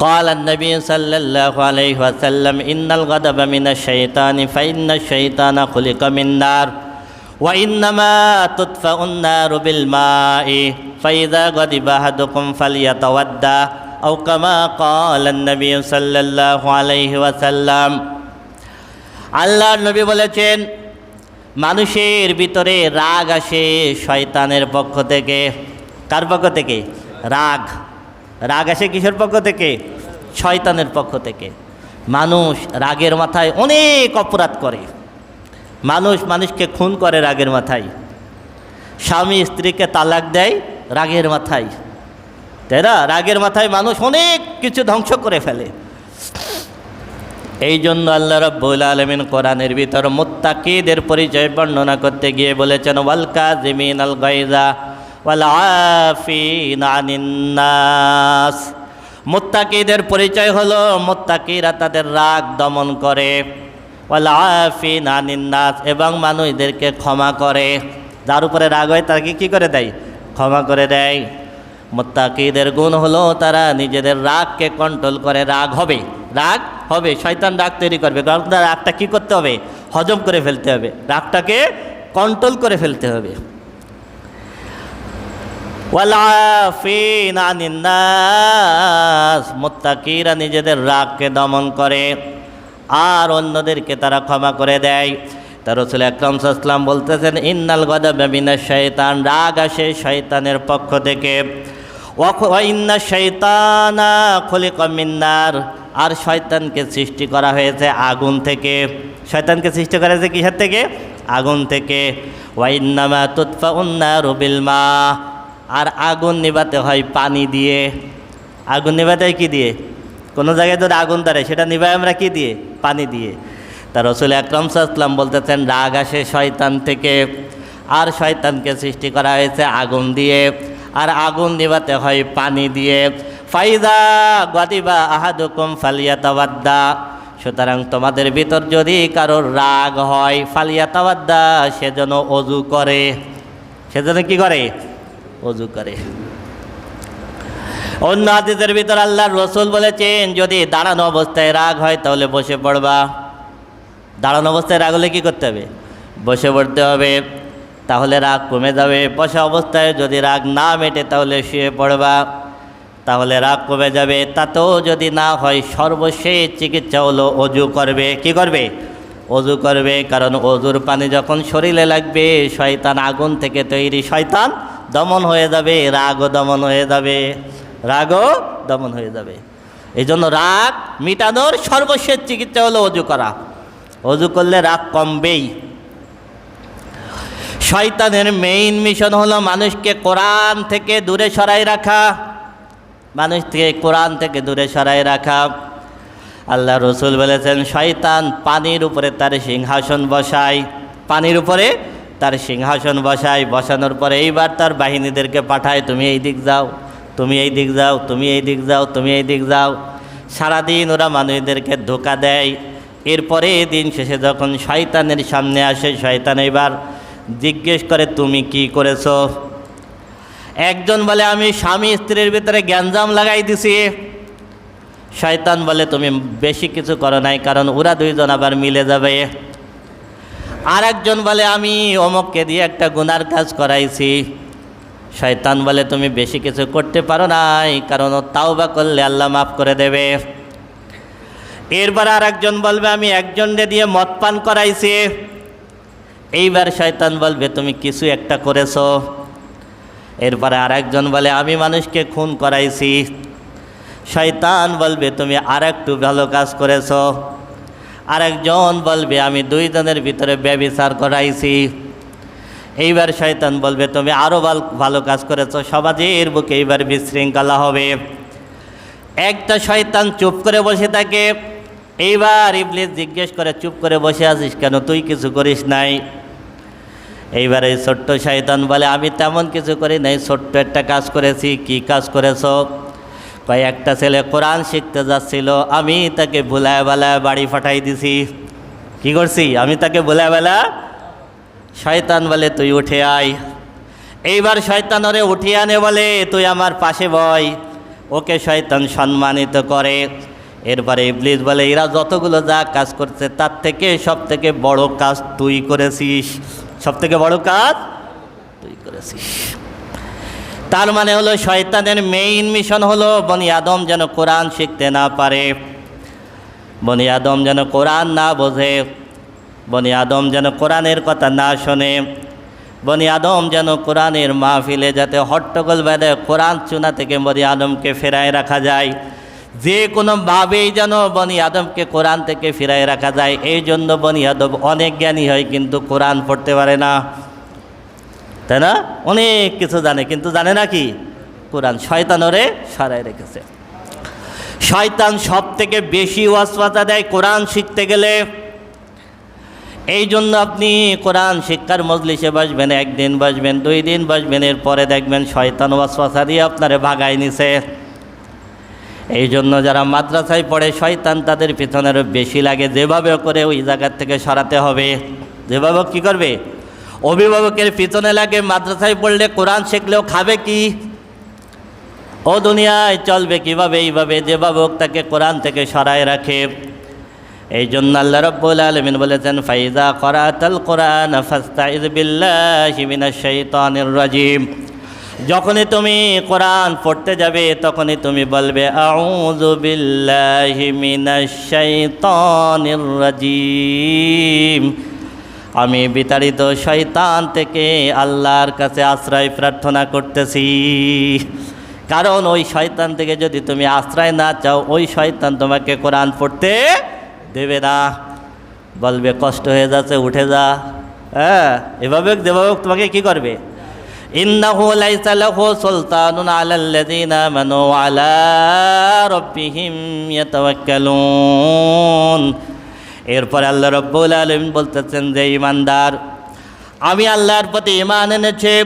قال النبي صلى الله عليه وسلم إن الغضب من الشيطان فإن الشيطان خلق من نار وإنما تطفأ النار بالماء فإذا غضب أحدكم فليتودى أو كما قال النبي صلى الله عليه وسلم আল্লাহর নবী বলেছেন মানুষের ভিতরে রাগ আসে শয়তানের পক্ষ থেকে কার পক্ষ থেকে রাগ রাগ আসে কিসের পক্ষ থেকে? শয়তানের পক্ষ থেকে। মানুষ রাগের মাথায় অনেক অপরাধ করে। মানুষ মানুষকে খুন করে রাগের মাথায়। স্বামী স্ত্রীকে তালাক দেয় রাগের মাথায়। তাই না? রাগের মাথায় মানুষ অনেক কিছু ধ্বংস করে ফেলে। এই জন্য আল্লাহ রব্বুল আলমিন কোরআনের ভিতর মোত্তাকিদের পরিচয় বর্ণনা করতে গিয়ে বলেছেন ওয়ালকা জিমিন আল গাইজা নাস মোত্তাকিদের পরিচয় হলো মোত্তাকিরা তাদের রাগ দমন করে। ওয়াল আফিন আনিন নাস এবং মানুষদেরকে ক্ষমা করে। যার উপরে রাগ হয় তাকে কী করে দেয়? ক্ষমা করে দেয়। মোত্তাকিদের গুণ হলো তারা নিজেদের রাগকে কন্ট্রোল করে। রাগ হবে রাগ হবে, শয়তান রাগ তৈরি করবে। কারণ রাগটা কী করতে হবে? হজম করে ফেলতে হবে। রাগটাকে কন্ট্রোল করে ফেলতে হবে। ওয়ালাফিন মোত্তাকিরা নিজেদের রাগকে দমন করে, আর অন্যদেরকে তারা ক্ষমা করে দেয়। তার রসুল আকরম সাল্লাম বলতেছেন, ইন্নাল গদা বেবিনা শৈতান রাগ আসে শয়তানের পক্ষ থেকে। ইন্না শৈতানা খলি কমিন্নার আর শয়তানকে সৃষ্টি করা হয়েছে আগুন থেকে। শয়তানকে সৃষ্টি করা হয়েছে কিসের থেকে? আগুন থেকে। ওয়াইন্নামা তুৎফা উন্না রুবিল মা আর আগুন নিভাতে হয় পানি দিয়ে। আগুন নিভাতে হয় কী দিয়ে? কোনো জায়গায় যদি আগুন ধরে, সেটা নিভাই আমরা কি দিয়ে? পানি দিয়ে। তা রসুল আকরম সাল্লাম বলতেছেন, রাগ আসে শয়তান থেকে, আর শয়তানকে সৃষ্টি করা হয়েছে আগুন দিয়ে, আর আগুন নিভাতে হয় পানি দিয়ে। ফাইদা গদিবা আহাদুকুম ফালিয়াতাবাদ্দা সুতরাং তোমাদের ভিতর যদি কারোর রাগ হয় ফালিয়াতাবাদ্দা যেন অজু করে। সেজন্য কি করে? অজু করে। অন্য হাদিসের ভিতর আল্লাহর রসুল বলেছেন, যদি দাঁড়ানো অবস্থায় রাগ হয় তাহলে বসে পড়বা। দাঁড়ানো অবস্থায় রাগ হলে কী করতে হবে? বসে পড়তে হবে, তাহলে রাগ কমে যাবে। বসা অবস্থায় যদি রাগ না মেটে তাহলে শুয়ে পড়বা, তাহলে রাগ কমে যাবে। তাতেও যদি না হয়, সর্বশেষ চিকিৎসা হলো অজু করবে। কি করবে? অজু করবে, কারণ অজুর পানি যখন শরীরে লাগবে, শয়তান আগুন থেকে তৈরি শয়তান দমন হয়ে যাবে রাগও দমন হয়ে যাবে রাগও দমন হয়ে যাবে। এই জন্য রাগ মিটানোর সর্বশেষ চিকিৎসা হলো অজু করা। অজু করলে রাগ কমবেই। শয়তানের মেইন মিশন হলো মানুষকে কোরআন থেকে দূরে সরাই রাখা। মানুষ থেকে কোরআন থেকে দূরে সরাই রাখা। আল্লাহ রসুল বলেছেন, শয়তান পানির উপরে তার সিংহাসন বসায়। পানির উপরে তার সিংহাসন বসায় বসানোর পরে এইবার তার বাহিনীদেরকে পাঠায়, তুমি এই দিক যাও, তুমি এই দিক যাও, তুমি এই দিক যাও, তুমি এই দিক যাও। সারাদিন ওরা মানুষদেরকে ধোকা দেয়। এরপরে দিন শেষে যখন শয়তানের সামনে আসে, শয়তান এবার জিজ্ঞেস করে, তুমি কি করেছ? একজন বলে, আমি স্বামী স্ত্রীর ভিতরে জ্ঞানজাম লাগাই দিছি। শয়তান বলে, তুমি বেশি কিছু করো নাই, কারণ ওরা দুইজন আবার মিলে যাবে। আর একজন বলে, আমি অমককে দিয়ে একটা গুনার কাজ করাইছি। শয়তান বলে, তুমি বেশি কিছু করতে পারো নাই, কারণ তাও বা করলে আল্লাহ মাফ করে দেবে। এরপর আর একজন বলবে, আমি একজনকে দিয়ে মদ পান করাইছি। এইবার শয়তান বলবে, তুমি কিছু একটা করেছ। এরপরে আর একজন বলে, আমি মানুষকে খুন করাইছি। শয়তান বলবে, তুমি আর একটু ভালো কাজ করেছ। আরেকজন বলবে, আমি দুইজনের ভিতরে ব্যবিচার করাইছি। এইবার শয়তান বলবে, তুমি আরও ভালো কাজ করেছ, সমাজের বুকে এইবার বিশৃঙ্খলা হবে। একটা শয়তান চুপ করে বসে থাকে। এইবার ইবলিস জিজ্ঞেস করে, চুপ করে বসে আছিস কেন? তুই কিছু করিস নাই? এইবার এই ছোট্ট শয়তান বলে, আমি তেমন কিছু করি নাই, ছোট্ট একটা কাজ করেছি, কি কাজ করেছ? কয় একটা ছেলে কোরআন শিখতে যাচ্ছিল, আমি তাকে ভুলায় বেলায় বাড়ি ফাটাই দিছি। কি করছি? আমি তাকে ভুলায় বেলা শয়তান বলে তুই উঠে আয়। এইবার শয়তান ওরে আনে বলে, তুই আমার পাশে বয়। ওকে শয়তান সম্মানিত করে। এরপরে ইবলিস বলে, এরা যতগুলো যা কাজ করছে, তার থেকে সব থেকে বড় কাজ তুই করেছিস। সব থেকে বড় কাজ তুই করেছিস। তার মানে হলো শয়তানের মেইন মিশন হলো বনি আদম যেন কোরআন শিখতে না পারে। বনি আদম যেন কোরআন না বোঝে। বনি আদম যেন কোরআনের কথা না শোনে। বনি আদম যেন কোরআনের মাহফিলে যাতে হট্টগোল বেঁধে কোরআন চুনা থেকে বনি আদমকে ফেরায় রাখা যায়। যে কোনোভাবেই যেন বনি আদমকে কোরআন থেকে ফিরায় রাখা যায়, এই জন্য বনি আদম অনেক জ্ঞানী হয়, কিন্তু কোরআন পড়তে পারে না। তাই না? অনেক কিছু জানে, কিন্তু জানে না কি? কোরআন শয়তান ওরে সরাই রেখেছে। শয়তান সব থেকে বেশি ওয়াসওয়াসা দেয় কোরআন শিখতে গেলে। এই জন্য আপনি কোরআন শিক্ষার মজলিসে বসবেন, একদিন বসবেন, দুই দিন বসবেন, এরপরে দেখবেন শয়তান ওয়াসওয়াসা দিয়ে আপনারে ভাগাই নিছে। এই জন্য যারা মাদ্রাসায় পড়ে, শয়তান তাদের পিছনেরও বেশি লাগে। যেভাবে করে ওই জায়গার থেকে সরাতে হবে। যেভাবে কি করবে? অভিভাবকের পিছনে লাগে, মাদ্রাসায় পড়লে কোরআন শিখলেও খাবে কি? ও দুনিয়ায় চলবে কীভাবে? এইভাবে যেভাবে হোক তাকে কোরআন থেকে সরায় রাখে। এই জন্য আল্লাহ রব্বুল আলমিন বলেছেন, ফাইজা করাতাল কোরআন ফাস্তাইজ বিল্লাহি মিনাশ শাইতানির রাজিম। যখনই তুমি কোরআন পড়তে যাবে, তখনই তুমি বলবে, আউযু বিল্লাহি মিনাশ রাজিম। আমি বিতাড়িত শয়তান থেকে আল্লাহর কাছে আশ্রয় প্রার্থনা করতেছি। কারণ ওই শয়তান থেকে যদি তুমি আশ্রয় না চাও, ওই শয়তান তোমাকে কোরআন পড়তে দেবে না। বলবে, কষ্ট হয়ে যাচ্ছে, উঠে যা। হ্যাঁ এভাবে যেভাবে তোমাকে কি করবে? ইয়াতাওয়াক্কালুন। এরপর আল্লাহ রব্বুল আলমিন বলতেছেন যে ইমানদার আমি আল্লাহর প্রতি ইমান এনেছে,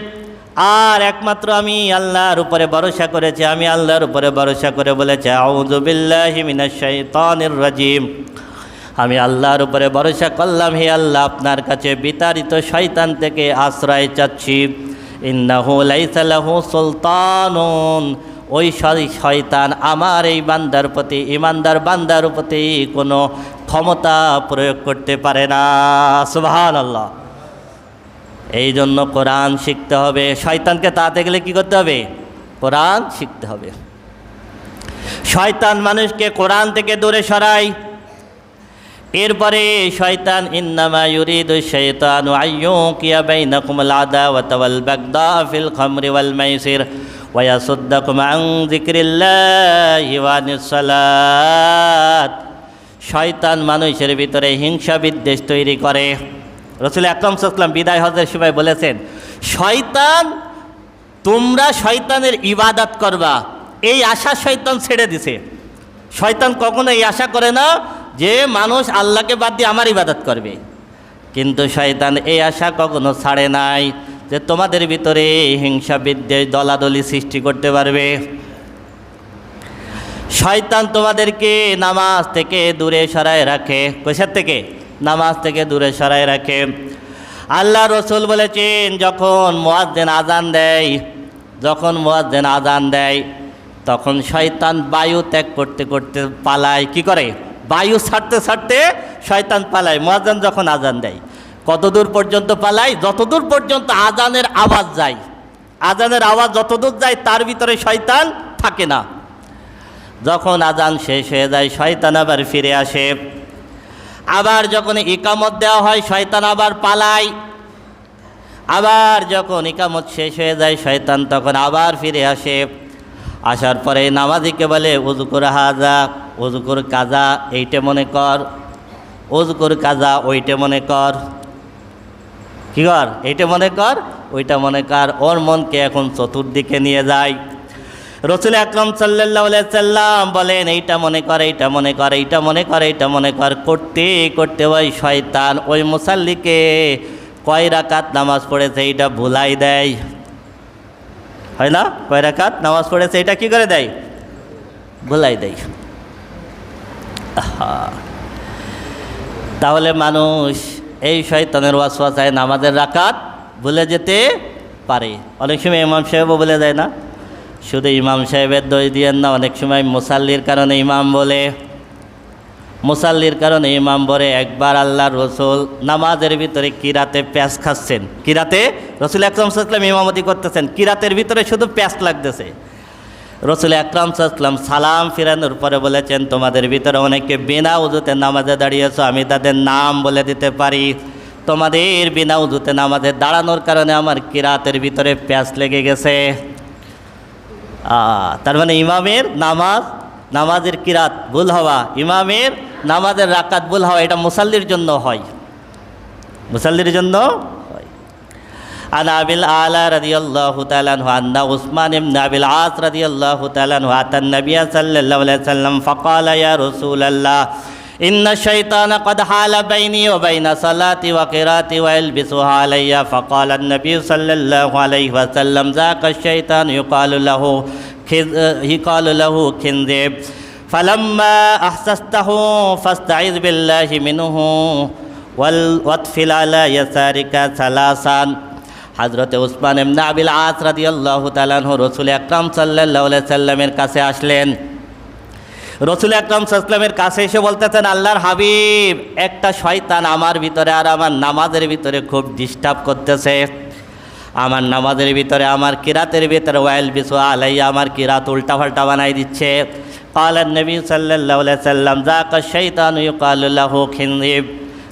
আর একমাত্র আমি আল্লাহর উপরে ভরসা করেছি, আমি আল্লাহর উপরে ভরসা করে বলেছি, আউযু বিল্লাহি মিনাশ শাইতানির রাজিম। আমি আল্লাহর উপরে ভরসা করলাম, হে আল্লাহ, আপনার কাছে বিতাড়িত শয়তান থেকে আশ্রয় চাচ্ছি। ইন্নাহু লাইসা লাহু সুলতানুন। ওই শয়- শয়তান আমার এই বান্দার প্রতি ইমানদার বান্দার প্রতি কোনো ক্ষমতা প্রয়োগ করতে পারে না। সুবহান আল্লাহ এই জন্য কোরআন শিখতে হবে। শয়তানকে তাড়াতে গেলে কি করতে হবে? কোরআন শিখতে হবে। শয়তান মানুষকে কোরআন থেকে দূরে সরায়। এরপরে শয়তান, ইন্নামা ইউরিদু শাইতানু আইয়ুকিয়া বাইনাকুমুল আদাওয়াতা ওয়াল বাগদা ফিল ওয়াল মাইসির ওয়া ইয়াসুদ্দাকুম আন যিকরিল্লাহি ওয়া আনিস শয়তান মানুষের ভিতরে হিংসা বিদ্বেষ তৈরি করে। রসুল আকরম সাল্লাম বিদায় হজের সময় বলেছেন, শয়তান, তোমরা শয়তানের ইবাদত করবা। এই আশা শয়তান ছেড়ে দিছে। শয়তান কখনো এই আশা করে না যে মানুষ আল্লাহকে বাদ দিয়ে আমার ইবাদত করবে। কিন্তু শয়তান এই আশা কখনো ছাড়ে নাই যে তোমাদের ভিতরে হিংসা বিদ্বেষ, দলাদলি সৃষ্টি করতে পারবে। শয়তান তোমাদেরকে নামাজ থেকে দূরে সরায় রাখে। কোষার থেকে? নামাজ থেকে দূরে সরায় রাখে। আল্লাহ রসুল বলেছেন, যখন মোয়াজ্জেন আজান দেয়, যখন মোয়াজ্জেন আজান দেয়, তখন শয়তান বায়ু ত্যাগ করতে করতে পালায়। কি করে? বায়ু ছাড়তে ছাড়তে শয়তান পালায়। মোয়াজ্জেন যখন আজান দেয়, কতদূর পর্যন্ত পালায়? যতদূর পর্যন্ত আজানের আওয়াজ যায়। আজানের আওয়াজ যতদূর যায়, তার ভিতরে শয়তান থাকে না। যখন আজান শেষ হয়ে যায়, শয়তান আবার ফিরে আসে। আবার যখন ইকামত দেওয়া হয়, শয়তান আবার পালায়। আবার যখন ইকামত শেষ হয়ে যায়, শয়তান তখন আবার ফিরে আসে। আসার পরে নামাজিকে বলে উজুকুর হাজা উজুকুর কাজা এইটে মনে কর। উজুকুর কাজা ওইটে মনে কর। কি কর? এইটা মনে কর, ওইটা মনে কর। ওর মনকে এখন চতুর্দিকে নিয়ে যায়। রসুল আকরম সাল্লাহ সাল্লাম বলেন, এইটা মনে কর, এইটা মনে কর, এইটা মনে কর, এইটা মনে কর। করতে করতে ওই শয়তান ওই মুসাল্লিকে কয় রাকাত নামাজ পড়েছে এইটা ভুলাই দেয়। হয় না? কয় রাকাত নামাজ পড়েছে এটা কি করে দেয়? ভুলাই দেয়। তাহলে মানুষ এই শয়তানের ওয়াসওয়াসায় নামাজের রাকাত ভুলে যেতে পারে। অনেক সময় ইমাম সাহেবও বলে দেয় না? শুধু ইমাম সাহেবের দোষ দিয়েন না, অনেক সময় মুসাল্লির কারণে ইমাম বলে। মুসাল্লির কারণে ইমাম বলে, একবার আল্লাহর রসুল নামাজের ভিতরে কিরাতে প্যাঁচ খাচ্ছেন? কিরাতে রসুল আকরম সাল্লাম ইমামতি করতেছেন। কিরাতের ভিতরে শুধু প্যাঁচ লাগতেছে? রসুল আকরাম সাল্লাম সালাম ফিরানোর পরে বলেছেন, তোমাদের ভিতরে অনেকে বিনা উজুতে নামাজে দাঁড়িয়েছো, আমি তাদের নাম বলে দিতে পারি। তোমাদের বিনা উজুতে নামাজে দাঁড়ানোর কারণে আমার কিরাতের ভিতরে প্যাঁচ লেগে গেছে? তার মানে ইমামের নামাজ নামাজের কিরাত ভুল হওয়া ইমামের নামাজের রাকাত ভুল হওয়া এটা মুসাল্লির জন্য হয় মুসাল্লির জন্য হয় عن أبي الأعلى رضي الله تعالى عنه أن عثمان بن أبي العاص رضي الله تعالى عنه أتى النبي صلى الله عليه وسلم فقال يا رسول الله إن الشيطان قد حال بيني وبين صلاتي وقراتي ويلبسها علي فقال النبي صلى الله عليه وسلم ذاك الشيطان يقال له خذ- يقال له خنزب فلما أحسسته فاستعذ بالله منه وال- واطفل على يسارك ثلاثا হজরতে উসমান এমনা আবিল আস রাদি আল্লাহ তালাহ রসুল আকরাম সাল্লাহ সাল্লামের কাছে আসলেন রসুল আকরাম সাল্লামের কাছে এসে বলতেছেন, আল্লাহর হাবিব, একটা শয়তান আমার ভিতরে আর আমার নামাজের ভিতরে খুব ডিস্টার্ব করতেছে। আমার নামাজের ভিতরে, আমার কিরাতের ভিতরে, ওয়াইল বিসু আলাইয়া আমার কিরাত উল্টাপাল্টা বানাই দিচ্ছে। কালার নবী সাল্লাহ সাল্লাম যাক শৈতান ইউকালুল্লাহ খিন্দিব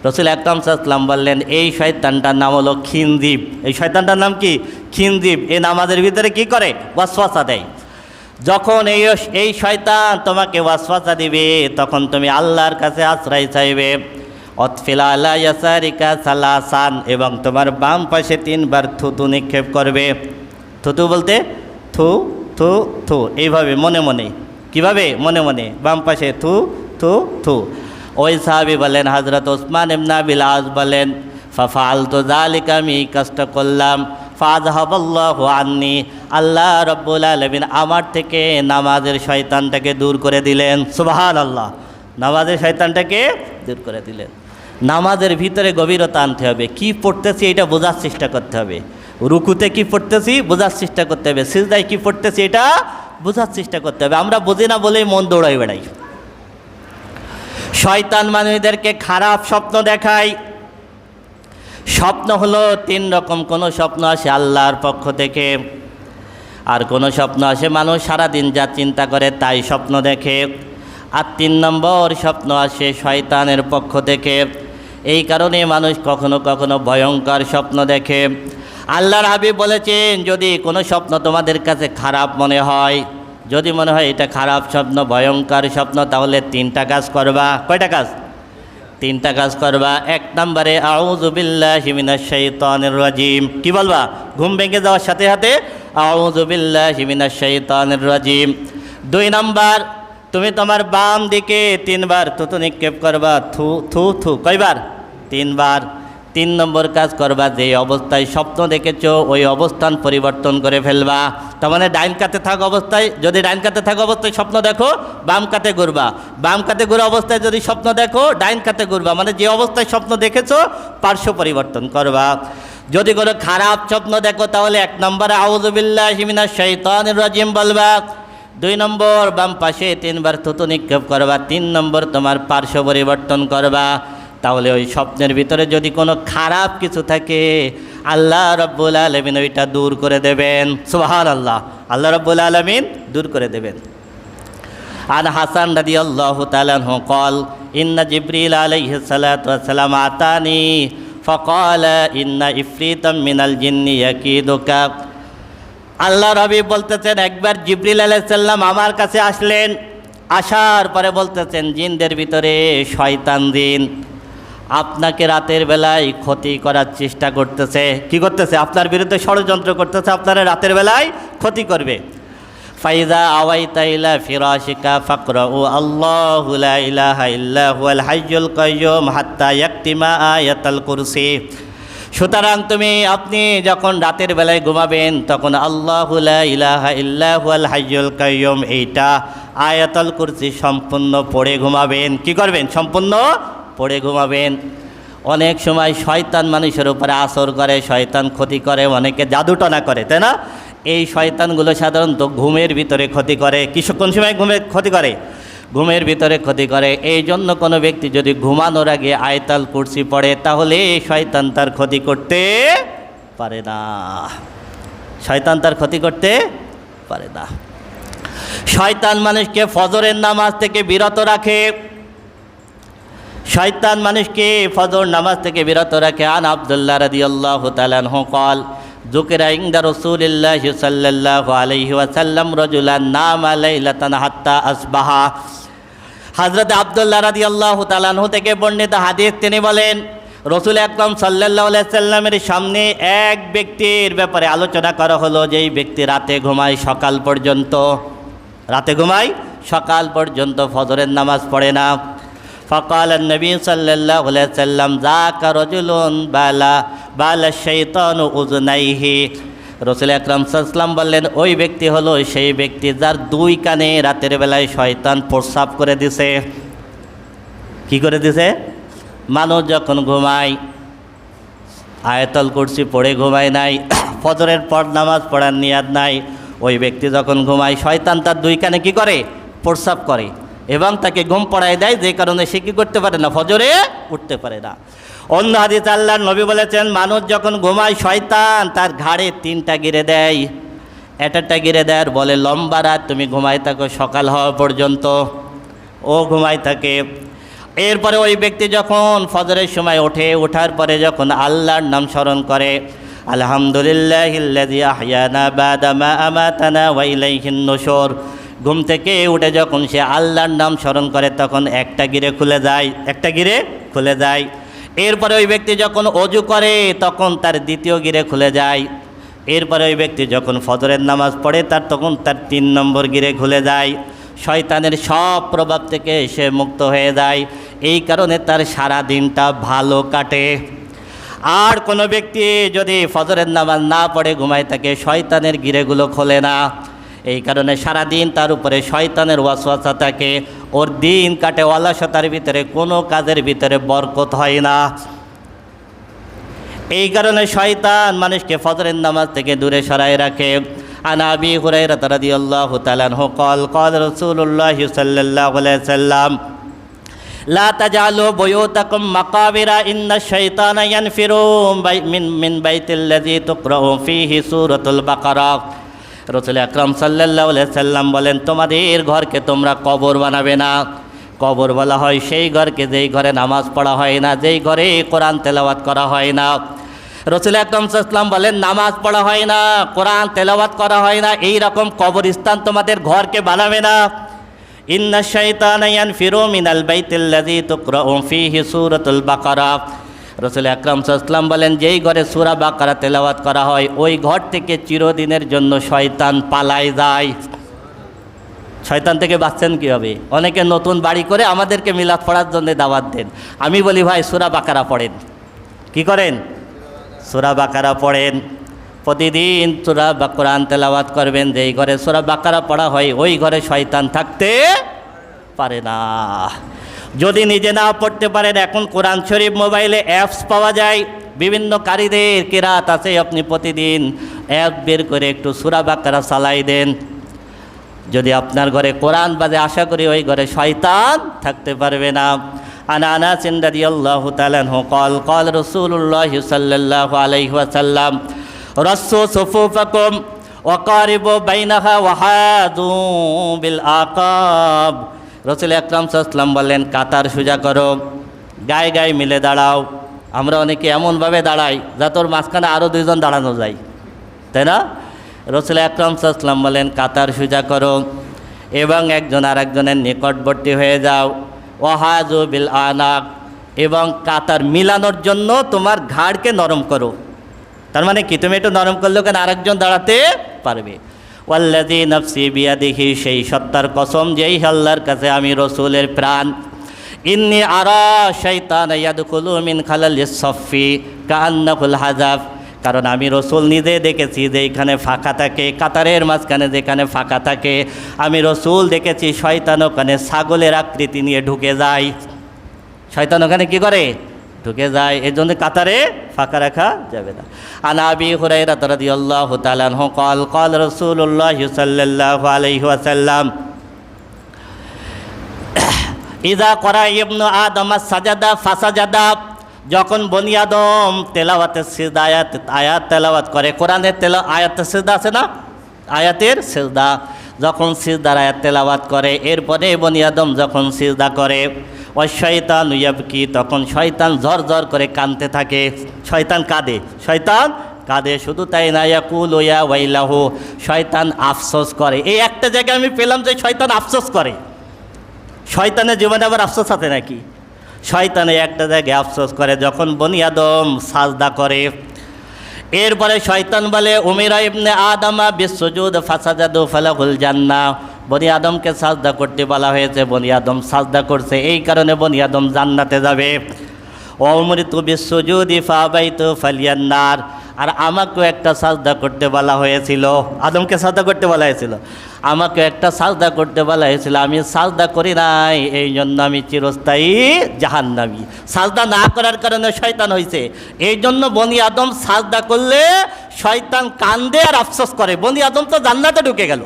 রসুল আকরাম সাল্লাম বললেন, এই শয়তানটার নাম হলো খিনদীপ এই শয়তানটার নাম কি? খিনদীপ এই নামাজের ভিতরে কি করে? ওয়াসওয়াসা দেয়। যখন এই এই শয়তান তোমাকে ওয়াসওয়াসা দিবে, তখন তুমি আল্লাহর কাছে আশ্রয় চাইবে। অতফিলা আলা ইয়াসারিকা সালাসান, এবং তোমার বাম পাশে তিনবার থুতু নিক্ষেপ করবে। থুতু বলতে থু থু থু, এইভাবে মনে মনে। কীভাবে? মনে মনে। বাম পাশে থু থু থু। ওই সাহাবি বলেন হজরত ওসমান ইবনা বিলাস বলেন ফাফাল তো জালিকা আমি কাজটা করলাম। ফাজহাবাল্লাহু আন্নি। আল্লাহ রব্বুল আলমিন আমার থেকে নামাজের শয়তানটাকে দূর করে দিলেন। সুবাহান আল্লাহ নামাজের শয়তানটাকে দূর করে দিলেন। নামাজের ভিতরে গভীরতা আনতে হবে। কি পড়তেছি এটা বোঝার চেষ্টা করতে হবে। রুকুতে কি পড়তেছি বোঝার চেষ্টা করতে হবে। সিজদায় কি পড়তেছি এটা বোঝার চেষ্টা করতে হবে। আমরা বুঝি না বলেই মন দৌড়াই বেড়াই। শয়তান মানুষদেরকে খারাপ স্বপ্ন দেখায়। স্বপ্ন হলো তিন রকম, কোনো স্বপ্ন আসে আল্লাহর পক্ষ থেকে, আর কোনো স্বপ্ন আসে মানুষ সারাদিন যা চিন্তা করে তাই স্বপ্ন দেখে। আর তিন নম্বর স্বপ্ন আসে শয়তানের পক্ষ থেকে, এই কারণে মানুষ কখনো কখনো ভয়ঙ্কর স্বপ্ন দেখে। আল্লাহর হাবিব বলেছেন, যদি কোনো স্বপ্ন তোমাদের কাছে খারাপ মনে হয়, যদি মনে হয় এটা খারাপ স্বপ্ন, ভয়ঙ্কর স্বপ্ন, তাহলে তিনটা কাজ করবা। কয়টা কাজ? তিনটা কাজ করবা। এক নম্বরে আউজুবিল্লাহি রাজিম। কি বলবা? ঘুম ভেঙে যাওয়ার সাথে সাথে আউজুবিল্লাহি রাজিম। দুই নাম্বার, তুমি তোমার বাম দিকে তিনবার থুতু নিক্ষেপ করবা। থু থু থু, কয়বার? তিনবার। তিন নম্বর কাজ করবা, যে অবস্থায় স্বপ্ন দেখেছ, ওই অবস্থান পরিবর্তন করে ফেলবা। তার মানে ডাইন কাতে থাকা অবস্থায়, যদি ডাইন কাতে থাকা অবস্থায় স্বপ্ন দেখো, বাম কাতে ঘুরবা। বাম কাতে ঘুরে অবস্থায় যদি স্বপ্ন দেখো, ডাইন কাতে ঘুরবা। মানে যে অবস্থায় স্বপ্ন দেখেছ, পার্শ্ব পরিবর্তন করবা। যদি কোনো খারাপ স্বপ্ন দেখো, তাহলে এক নম্বরে আউজুবিল্লাহ হিমিনা শৈতানির রাজিম বলবা। দুই নম্বর, বাম পাশে তিনবার থুতু নিক্ষেপ করবা। তিন নম্বর, তোমার পার্শ্ব পরিবর্তন করবা। তাহলে ওই স্বপ্নের ভিতরে যদি কোনো খারাপ কিছু থাকে, আল্লাহ রব্বুল আলমিন ওইটা দূর করে দেবেন। সুহান আল্লাহ আল্লাহ রব্বুল আলমিন দূর করে দেবেন। আর হাসান রাদি আল্লাহ তালহ কল ইন্না জিব্রিল আলহ সালাম আতানি, ফকল ইন্না ইফরিতম মিনাল জিন্নি ইয়াকিদুক। আল্লাহ রবি বলতেছেন, একবার জিব্রিল আলাইসাল্লাম আমার কাছে আসলেন। আসার পরে বলতেছেন, জিনদের ভিতরে শয়তান জিন। আপনাকে রাতের বেলায় ক্ষতি করার চেষ্টা করতেছে। কি করতেছে? আপনার বিরুদ্ধে ষড়যন্ত্র করতেছে, আপনারা রাতের বেলায় ক্ষতি করবে। ফাইজা আওয়াইতাইলা ফিরাশিকা ফাকরাউ আল্লাহু লা ইলাহা ইল্লা হুয়াল হাইয়ুল কাইয়্যুম হাত্তা ইয়াক্তিমা আয়াতাল কুরসি। সুতরাং তুমি, আপনি যখন রাতের বেলায় ঘুমাবেন, তখন আল্লাহু লা ইলাহা ইল্লা হুয়াল হাইয়ুল কাইয়্যুম এইটা আয়াতুল কুরসি সম্পূর্ণ পড়ে ঘুমাবেন। কি করবেন? সম্পূর্ণ পড়ে ঘুমাবেন। অনেক সময় শয়তান মানুষের উপরে আসর করে, শয়তান ক্ষতি করে, অনেকে জাদুটনা করে, তাই না? এই শয়তানগুলো সাধারণত ঘুমের ভিতরে ক্ষতি করে। কিছু কোন সময় ঘুমের ক্ষতি করে? ঘুমের ভিতরে ক্ষতি করে। এই জন্য কোনো ব্যক্তি যদি ঘুমানোর আগে আয়তাল কুর্সি পড়ে, তাহলে এই শয়তান তার ক্ষতি করতে পারে না। শয়তান তার ক্ষতি করতে পারে না। শয়তান মানুষকে ফজরের নামাজ থেকে বিরত রাখে। শয়তান মানুষকে ফজর নামাজ থেকে বিরত রাখে। আন আবদুল্লাহ রাদি আল্লাহ তালানহ কল জুকেরা ইংদা রসুলিল্লাহ সাল্লাহ আলহি ওয়াসাল্লাম রজুলান নাম আলাইলাতান হাত্তা আসবাহা। হজরত আবদুল্লাহ রাদি আল্লাহ তালানহ থেকে বর্ণিত হাদিস তিনি বলেন, রসুল আকরম সাল্লাহ সাল্লামের সামনে এক ব্যক্তির ব্যাপারে আলোচনা করা হলো, যেই ব্যক্তি রাতে ঘুমায় সকাল পর্যন্ত। রাতে ঘুমায় সকাল পর্যন্ত ফজরের নামাজ পড়ে না। فقال النبي صلى الله عليه وسلم ذاك رجل بالا بالا الشيطان اذنيه রসুল আকরাম সাল্লাম বললেন ওই ব্যক্তি হলো সেই ব্যক্তি যার দুই কানে রাতের বেলায় শয়তান প্রস্রাব করে দিছে কি করে দিছে মানুষ যখন ঘুমায় আয়তল কুরসি পড়ে ঘুমায় নাই ফজরের পর নামাজ পড়ার নিয়াদ নাই ওই ব্যক্তি যখন ঘুমায় শয়তান তার দুই কানে কি করে প্রস্রাব করে এবং তাকে ঘুম পড়ায় দেয়, যে কারণে সে কী করতে পারে না, ফজরে উঠতে পারে না। অন্য হাদিস আল্লাহর নবী বলেছেন, মানুষ যখন ঘুমায়, শয়তান তার ঘাড়ে তিনটা গিরে দেয়। একটা গিরে দেয় আর বলে, লম্বা রাত তুমি ঘুমাই থাকো, সকাল হওয়া পর্যন্ত। ও ঘুমাই থাকে। এরপরে ওই ব্যক্তি যখন ফজরের সময় ওঠে, ওঠার পরে যখন আল্লাহর নাম স্মরণ করে, আলহামদুলিল্লাহ আহিয়ানা বাদামা আমাতানা ওয়াইলাইহিন নশর। ঘুম থেকে উঠে যখন সে আল্লাহর নাম স্মরণ করে, তখন একটা গিরে খুলে যায়, একটা গিরে খুলে যায়। এরপরে ওই ব্যক্তি যখন অজু করে, তখন তার দ্বিতীয় গিরে খুলে যায়। এরপরে ওই ব্যক্তি যখন ফজরের নামাজ পড়ে, তার তখন তার তিন নম্বর গিরে খুলে যায়। শয়তানের সব প্রভাব থেকে সে মুক্ত হয়ে যায়। এই কারণে তার সারা দিনটা ভালো কাটে। আর কোনো ব্যক্তি যদি ফজরের নামাজ না পড়ে, ঘুমায় থাকে শয়তানের গিরেগুলো খোলে না। এই কারণে সারা দিন তার উপরে শয়তানের ওয়াসওয়াসা থাকে ওর দিন কাটে অলসতার ভিতরে কোনো কাজের ভিতরে বরকত হয় না এই কারণে শয়তান মানুষকে ফজরের নামাজ থেকে দূরে সরায় রাখে عن أبي هريرة رضي الله تعالى عنه قال قال رسول الله صلى الله عليه وسلم لا تجعلوا بيوتكم مقابر إن الشيطان ينفر بي- من من بيت الذي تقرأ فيه سورة البقرة রসুল আকরম সাল্লাহ সাল্লাম বলেন, তোমাদের ঘরকে তোমরা কবর বানাবে না। কবর বলা হয় সেই ঘরকে যেই ঘরে নামাজ পড়া হয় না, যেই ঘরে কোরআন তেলাওয়াত করা হয় না। রসুল আকরম সাল্লাম বলেন, নামাজ পড়া হয় না, কোরআন তেলাওয়াত করা হয় না, এই রকম কবরস্থান তোমাদের ঘরকে বানাবে না। ইন্না শৈতান ফিরো মিনাল বাইতিল্লাযী তুকরাউ ফীহি সূরাতুল বাকারা। রসুল আকরাম সাল্লাম বলেন, যেই ঘরে সূরা বাকারা তেলাওয়াত করা হয়, ওই ঘর থেকে চিরদিনের জন্য শয়তান পালায় যায়। শয়তান থেকে বাঁচছেন কীভাবে? অনেকে নতুন বাড়ি করে আমাদেরকে মিলাদ পড়ার জন্য দাওয়াত দেন। আমি বলি, ভাই, সুরা বাকারা পড়েন। কি করেন? সূরা বাকারা পড়েন। প্রতিদিন সুরা বা কোরআন তেলাওয়াত করবেন। যেই ঘরে সূরা বাকারা পড়া হয়, ওই ঘরে শয়তান থাকতে পারে না। যদি নিজে না পড়তে পারেন, এখন কোরআন শরীফ মোবাইলে অ্যাপস পাওয়া যায়। বিভিন্ন কারীদের কেরাত আছে আপনি প্রতিদিন অ্যাপ বের করে একটু সুরা বাকারা চালাই দেন। যদি আপনার ঘরে কোরআন বাজে, আশা করি ওই ঘরে শয়তান থাকতে পারবে না। আনা আনা চিন্দাদি আল্লাহ তালান কল কল রসুল্লাহ সাল্লাহ আলহিহাসাল্লাম রসু সফুফকম ওকারিব বাইনাহা ওয়াহাদু বিল আকাব। রসুল আকরাম সাল্লাম বললেন, কাতার সোজা করো, গায়ে গায়ে মিলে দাঁড়াও। আমরা অনেকে এমনভাবে দাঁড়াই, যা তোর মাঝখানে আরও দুইজন দাঁড়ানো যায়। তাই না? রসুল আকরম সাল্লাম বলেন কাতার সোজা করো এবং একজন আর একজনের নিকটবর্তী হয়ে যাও। ওয়াহাজু বিল আনাক এবং কাতার মিলানোর জন্য তোমার ঘাড়কে নরম করো। তার মানে কি? তুমি একটু নরম করলে কেন আরেকজন দাঁড়াতে পারবে? ওয়াল্লাদি নফসি বিয়া দেখি সেই সত্তার কসম যেই আল্লাহর কাছে আমি রসুলের প্রাণ। ইন্নি আরা শৈতান ইয়াদুকুলু মিন খালাল সফি কান্নাকুল হাজাব কারণ আমি রসুল নিজে দেখেছি যে এখানে ফাঁকা থাকে, কাতারের মাঝখানে যেখানে ফাঁকা থাকে, আমি রসুল দেখেছি শয়তান ওখানে ছাগলের আকৃতি নিয়ে ঢুকে যায়। শয়তান ওখানে কি করে? ঢুকে যায় এই জন্য কাতারে ফাঁকা রাখা যাবে না আন আবি হুরাইরা রাদিয়াল্লাহু তাআলা আনহু قال قال رسول الله صلى الله عليه وسلم ইদা করা ইবনু আদম সাজাদা ফাসাজাদা যখন বনি আদম তেলাওয়াতের সিজদা আয়াত আয়াত তেলাওয়াত করে কোরআনের তেলা আয়াতের সিজদা আছে না আয়াতের সিজদা যখন সিজদার আয়াত তেলাওয়াত করে, এরপরে বনি আদম যখন সিজদা করে, ও শয়তান কি তখন শয়তান ঝর ঝর করে কানতে থাকে। শয়তান কাঁদে শয়তান কাঁদে, শুধু তাই না, ইয়াকুল ওয়া ওয়াইলাহু, শয়তান আফসোস করে। এই একটা জায়গায় আমি পেলাম যে শয়তান আফসোস করে। শয়তানের জীবনে আবার আফসোস আছে নাকি? শয়তানে একটা জায়গায় আফসোস করে, যখন বনি আদম সাজদা করে এরপরে শয়তান বলে, উমিরা ইবনে আদমা বিশ্বজুদ ফাসাজাদু ফালাহুল জান্না। বনি আদমকে সাজদা করতে বলা হয়েছে, বনি আদম সাজদা করছে। এই কারণে বনি আদম জান্নাতে যাবে। অমৃতু বিশ্বজুদ ইফাবাইতু ফালিয়ান্নার। আর আমাকেও একটা সাজদা করতে বলা হয়েছিল। আদমকে সাজদা করতে বলা হয়েছিল। আমাকে একটা সাজদা করতে বলা হয়েছিল। আমি সাজদা করি নাই এই জন্য আমি চিরস্থায়ী জাহান্নামি। সাজদা না করার কারণে শয়তান হয়েছে এই জন্য বনি আদম সাজদা করলে শয়তান কান্দে আর আফসোস করে। বনি আদম তো জান্নাতে ঢুকে গেল।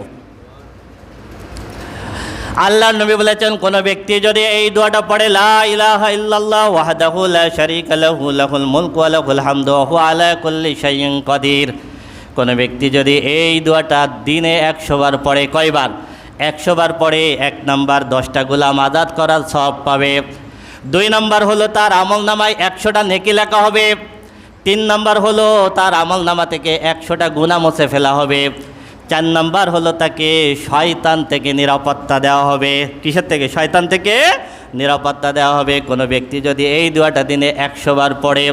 আল্লাহ নবী বলেছেন, কোন ব্যক্তি যদি এই দোয়াটা পড়ে, লা ইলাহা ইল্লাল্লাহ ওয়াহদাহু লা শারীকা লাহু, লাহুল মুলকু ওয়া লাহুল হামদু ওয়া হুয়া আলা কুল্লি শাইইন কাদির। কোন ব্যক্তি যদি এই দোয়াটা দিনে একশো বার পড়ে, কয়বার? একশো বার পড়ে, এক নাম্বার দশটা গোলাম আজাদ করার সব পাবে। দুই নাম্বার হলো তার আমল নামায় একশোটা নেকি লেখা হবে। তিন নাম্বার হলো তার আমল নামা থেকে একশোটা গুণা মুছে ফেলা হবে। চার নাম্বার হলো তাকে শয়তান থেকে নিরাপত্তা দেওয়া হবে। কিসের থেকে? শয়তান থেকে নিরাপত্তা দেওয়া হবে। কোনো ব্যক্তি যদি এই দোয়াটা দিনে একশো বার পড়ে,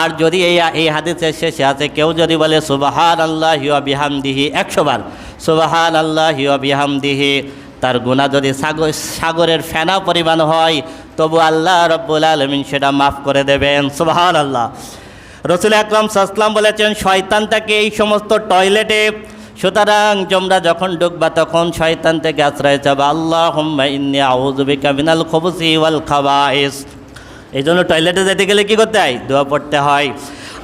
আর যদি এই এই হাদিসের শেষে আছে, কেউ যদি বলে সুবাহান আল্লাহ হিয়া বিহামদিহি একশো বার সুবাহান আল্লাহ হিয়া বিহামদিহি তার গুণা যদি সাগর সাগরের ফেনা পরিমাণ হয়, তবু আল্লাহ রব্বুল আলমিন সেটা মাফ করে দেবেন। সুবাহান আল্লাহ রসুল আকরাম সাসলাম বলেছেন, শয়তান তাকে এই সমস্ত টয়লেটে সুতরাং তোমরা যখন ঢুকবা তখন শয়তান থেকে আশ্রয় চাবা আল্লাহ হুম্মা ইন্নি আউযুবিকা মিনাল খুবুসি ওয়াল খাবাইস এই জন্য টয়লেটে যেতে গেলে কি করতে হয় দোয়া পড়তে হয়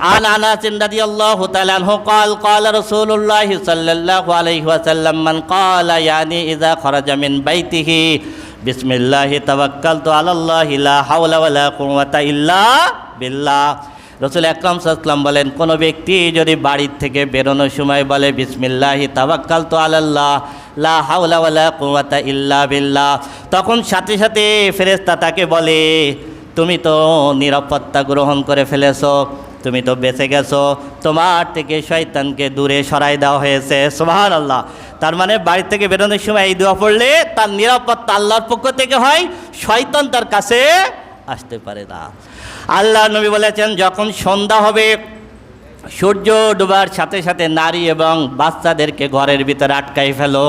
عن انس رضي الله تعالى عنه قال قال رسول الله صلى الله عليه وسلم من قال يعني اذا خرج من بيته بسم الله توكلت على الله لا حول ولا قوه الا بالله রসুল আকরাম সাল্লাম বলেন, কোনো ব্যক্তি যদি বাড়ির থেকে বেরোনোর সময় বলে, বিসমিল্লাহি তাবাক্কাল তো আল্লাহ লা হাওলা ওয়ালা কুওয়াতা ইল্লা বিল্লাহ, তখন সাথে সাথে ফেরেশতা তাকে বলে, তুমি তো নিরাপত্তা গ্রহণ করে ফেলেছো, তুমি তো বেঁচে গেছো, তোমার থেকে শয়তানকে দূরে সরাই দেওয়া হয়েছে। সুবহান আল্লাহ তার মানে বাড়ি থেকে বেরোনোর সময় এই দোয়া পড়লে তার নিরাপত্তা আল্লাহর পক্ষ থেকে হয়, শয়তান তার কাছে আসতে পারে না। আল্লাহ নবী বলেছেন, যখন সন্ধ্যা হবে, সূর্য ডুবার সাথে সাথে নারী এবং বাচ্চাদেরকে ঘরের ভিতরে আটকাই ফেলো।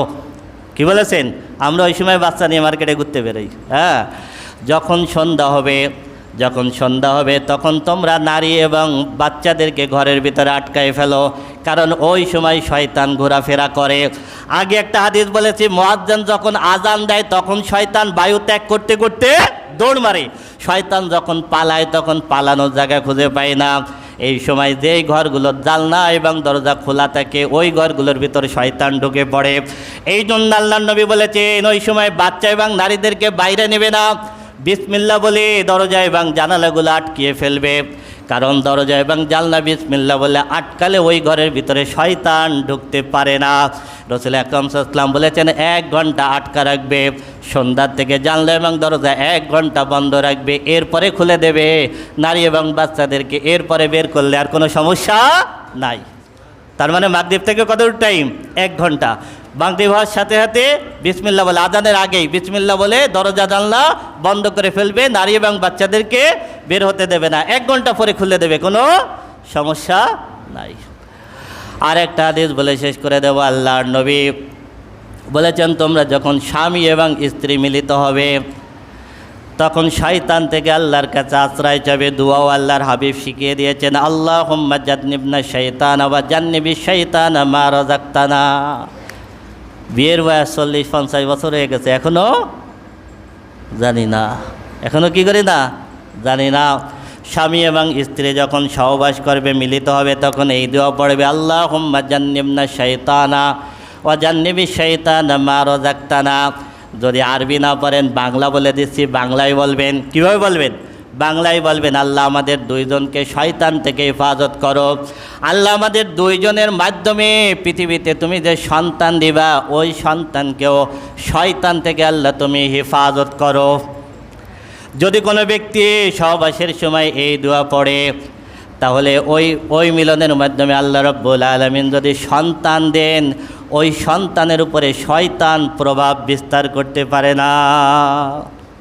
কি বলেছেন? আমরা ওই সময় বাচ্চা নিয়ে মার্কেটে ঘুরতে বেরোই। হ্যাঁ? যখন সন্ধ্যা হবে, যখন সন্ধ্যা হবে, তখন তোমরা নারী এবং বাচ্চাদেরকে ঘরের ভিতরে আটকাই ফেলো। কারণ ওই সময় শয়তান ঘোরাফেরা করে। আগে একটা হাদিস বলেছি মোয়াজ্জান যখন আজান দেয়, তখন শয়তান বায়ু ত্যাগ করতে করতে দৌড় মারে। শয়তান যখন পালায়, তখন পালানোর জায়গা খুঁজে পায় না। এই সময় যেই ঘরগুলোর জালনা এবং দরজা খোলা থাকে, ওই ঘরগুলোর ভিতরে শয়তান ঢুকে পড়ে। এই জন্য আল্লাহ নবী বলেছেন, ওই সময় বাচ্চা এবং নারীদেরকে বাইরে নেবে না। বিসমিল্লা বলে দরজা এবং জানালাগুলো আটকিয়ে ফেলবে। কারণ দরজা এবং জানলা বিসমিল্লা বলে আটকালে ওই ঘরের ভিতরে শয়তান ঢুকতে পারে না। রসুল আকরম সাল্লাম বলেছেন, এক ঘণ্টা আটকা রাখবে, সন্ধ্যার থেকে জানলা এবং দরজা এক ঘণ্টা বন্ধ রাখবে, এরপরে খুলে দেবে। নারী এবং বাচ্চাদেরকে এরপরে বের করলে আর কোনো সমস্যা নাই। তার মানে মাগদ্বীপ থেকে কত টাইম এক ঘণ্টা। মাগদ্বীপ হওয়ার সাথে সাথে বিসমিল্লা বলে, আজানের আগেই বিসমিল্লা বলে দরজা জানলা বন্ধ করে ফেলবে, নারী এবং বাচ্চাদেরকে বের হতে দেবে না। এক ঘণ্টা পরে খুলে দেবে, কোনো সমস্যা নাই। আর একটা আদেশ বলে শেষ করে দেবো, আল্লাহর নবী বলেছেন, তোমরা যখন স্বামী এবং স্ত্রী মিলিত হবে, তখন শয়তান থেকে আল্লাহর কাছে আশ্রয় চাবে, দুয়াও আল্লাহর হাবিব শিখিয়ে দিয়েছেন আল্লাহ হুম্মা জান্নিবনা শৈতান আবার জান্নিবি শৈতান মা রাজাক্তানা বিয়ের বয়স চল্লিশ পঞ্চাশ বছর হয়ে গেছে এখনও জানি না। এখনও কি করি না? জানি না। স্বামী এবং স্ত্রী যখন সহবাস করবে, মিলিত হবে, তখন এই দোয়া পড়বে আল্লাহ হুম্মা জান্নিবনা শৈতানা ও জান্নিবি শৈতানা মা রজাক্তানা যদি আরবি না পারেন বাংলা বলে দিচ্ছি, বাংলায় বলবেন। কীভাবে বলবেন? বাংলায় বলবেন, আল্লাহ আমাদের দুইজনকে শয়তান থেকে হেফাজত করো। আল্লাহ আমাদের দুইজনের মাধ্যমে পৃথিবীতে তুমি যে সন্তান দিবা, ওই সন্তানকেও শয়তান থেকে আল্লাহ তুমি হেফাজত করো। যদি কোনো ব্যক্তি সহবাসের সময় এই দোয়া পড়ে, তাহলে ওই ওই মিলনের মাধ্যমে আল্লাহ রব্বুল আলমিন যদি সন্তান দেন, ওই সন্তানের উপরে শয়তান প্রভাব বিস্তার করতে পারে না।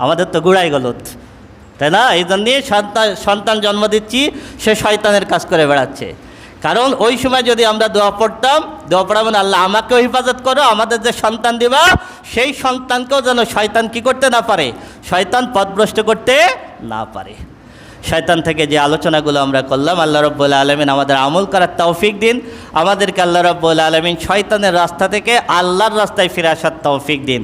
আমাদের তো গুড়াই গলত। তাই না? এই জন্যে সন্তান সন্তান জন্ম দিচ্ছি, সে শয়তানের কাজ করে বেড়াচ্ছে। কারণ ওই সময় যদি আমরা দোয়া পড়তাম, দোয়া পড়া মানে আল্লাহ আমাকেও হেফাজত করো, আমাদের যে সন্তান দিবা, সেই সন্তানকেও যেন শয়তান কি করতে না পারে? শয়তান পথভ্রষ্ট করতে না পারে। শয়তান থেকে যে আলোচনাগুলো আমরা করলাম, আল্লাহ রব্বুল আলমিন আমাদের আমল করার তৌফিক দিন। আমাদেরকে আল্লাহ রব্বুল আলমিন শয়তানের রাস্তা থেকে আল্লাহর রাস্তায় ফিরে আসার তৌফিক দিন।